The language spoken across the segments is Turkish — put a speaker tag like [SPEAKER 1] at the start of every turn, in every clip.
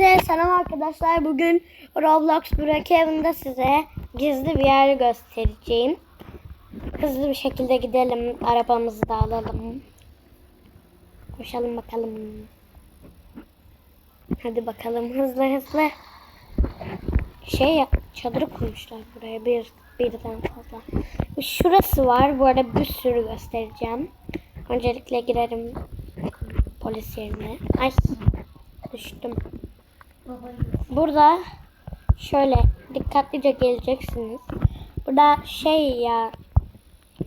[SPEAKER 1] Hepinize selam arkadaşlar. Bugün Roblox Brookhaven'da size gizli bir yer göstereceğim. Hızlı bir şekilde gidelim. Arabamızı da alalım. Koşalım bakalım. Hadi bakalım hızlı hızlı. Şey yap, çadırı kurmuşlar buraya bir birden fazla. Şurası var. Bu arada bir sürü göstereceğim. Öncelikle girerim polis yerine. Ay düştüm. Burada şöyle dikkatlice geleceksiniz. Burada şey ya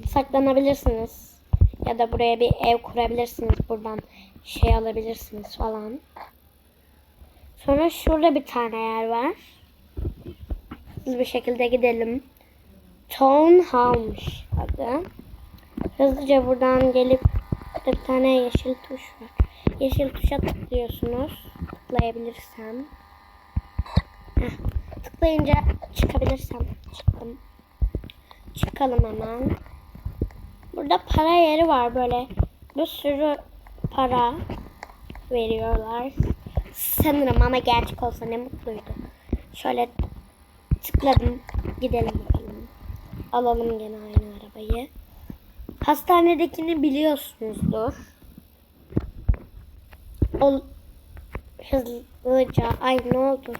[SPEAKER 1] saklanabilirsiniz. Ya da buraya bir ev kurabilirsiniz. Buradan şey alabilirsiniz falan. Sonra şurada bir tane yer var. Hızlı bir şekilde gidelim. Townhouse adı. Hızlıca buradan gelip bir tane yeşil tuş var. Yeşil tuşa tıklıyorsunuz. Tıklayabilirsem. Heh, tıklayınca çıkabilirsem. Çıktım. Çıkalım hemen. Burada para yeri var böyle. Bir sürü para veriyorlar. Sanırım ama gerçek olsa ne mutluydu. Şöyle tıkladım. Gidelim bakalım. Alalım gene aynı arabayı. Hastanedekini biliyorsunuzdur. O hızlıca ay ne oldu?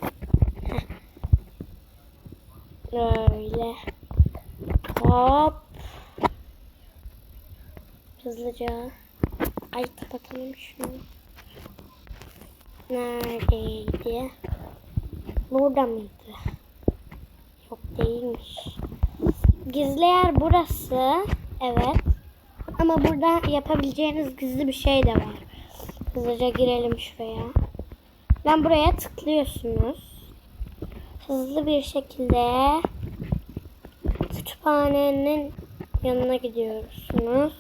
[SPEAKER 1] Heh. Böyle. Hop. Hızlıca. Ay kapatalım şunu. Neredeydi? Burada mıydı? Yok değilmiş. Gizli yer burası. Evet. Ama burada yapabileceğiniz gizli bir şey de var. Hızlıca girelim şuraya. Ben buraya tıklıyorsunuz. Hızlı bir şekilde kütüphanenin yanına gidiyorsunuz.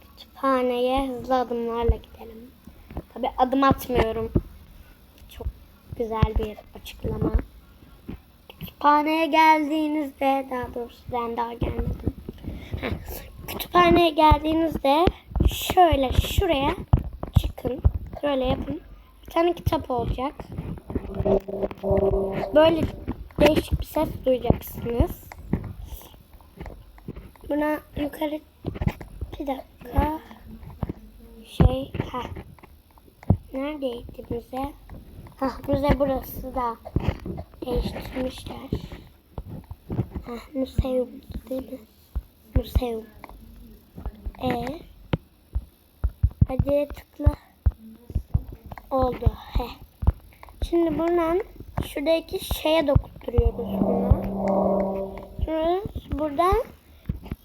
[SPEAKER 1] Kütüphaneye hızlı adımlarla gidelim. Tabi adım atmıyorum. Çok güzel bir açıklama. Kütüphaneye geldiğinizde daha doğrusu ben daha gelmedim. Kütüphaneye geldiğinizde şöyle şuraya çıkın. Böyle yapın. Tane kitap olacak. Böyle değişik bir ses duyacaksınız. Buna yukarı bir dakika şey ha neredeydi müze? Ha müze burası da değiştirmişler. Ha müseum değil mi? Müseum. E hadi tıkla. Oldu. He. Şimdi buradan şuradaki şeye dokunduruyoruz bunu. Sonra buradan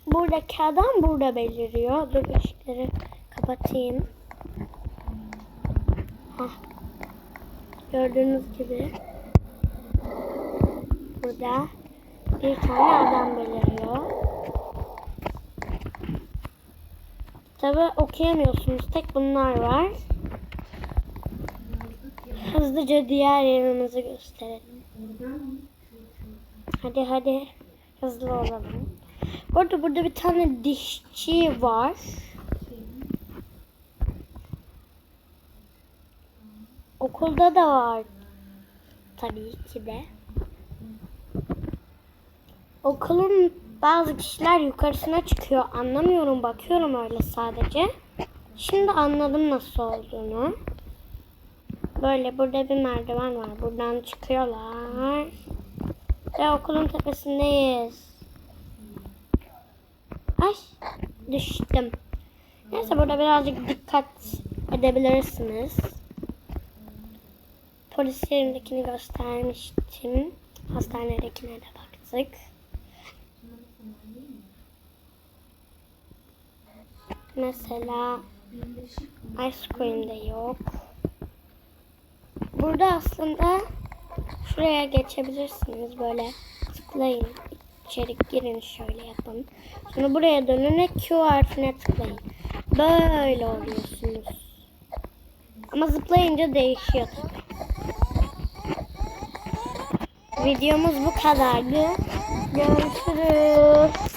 [SPEAKER 1] buradaki adam burada beliriyor. Dur ışıkları kapatayım. Heh. Gördüğünüz gibi burada bir tane adam beliriyor. Tabi okuyamıyorsunuz. Tek bunlar var. Hızlıca diğer yerimizi gösterelim. Hadi hadi. Hızlı olalım. Burada burada bir tane dişçi var. Okulda da var. Tabii ki de. Okulun bazı kişiler yukarısına çıkıyor. Anlamıyorum. Bakıyorum öyle sadece. Şimdi anladım nasıl olduğunu. Böyle burada bir merdiven var. Buradan çıkıyorlar. Ve okulun tepesindeyiz. Ay düştüm. Neyse burada birazcık dikkat edebilirsiniz. Polis yerindekini göstermiştim. Hastanedekine de baktık. Mesela ice cream de yok. Burada aslında şuraya geçebilirsiniz. Böyle tıklayın. İçeri girin şöyle yapın. Sonra buraya dönün ve Q harfine tıklayın. Böyle oluyorsunuz. Ama zıplayınca değişiyor tabii. Videomuz bu kadardı. Görüşürüz.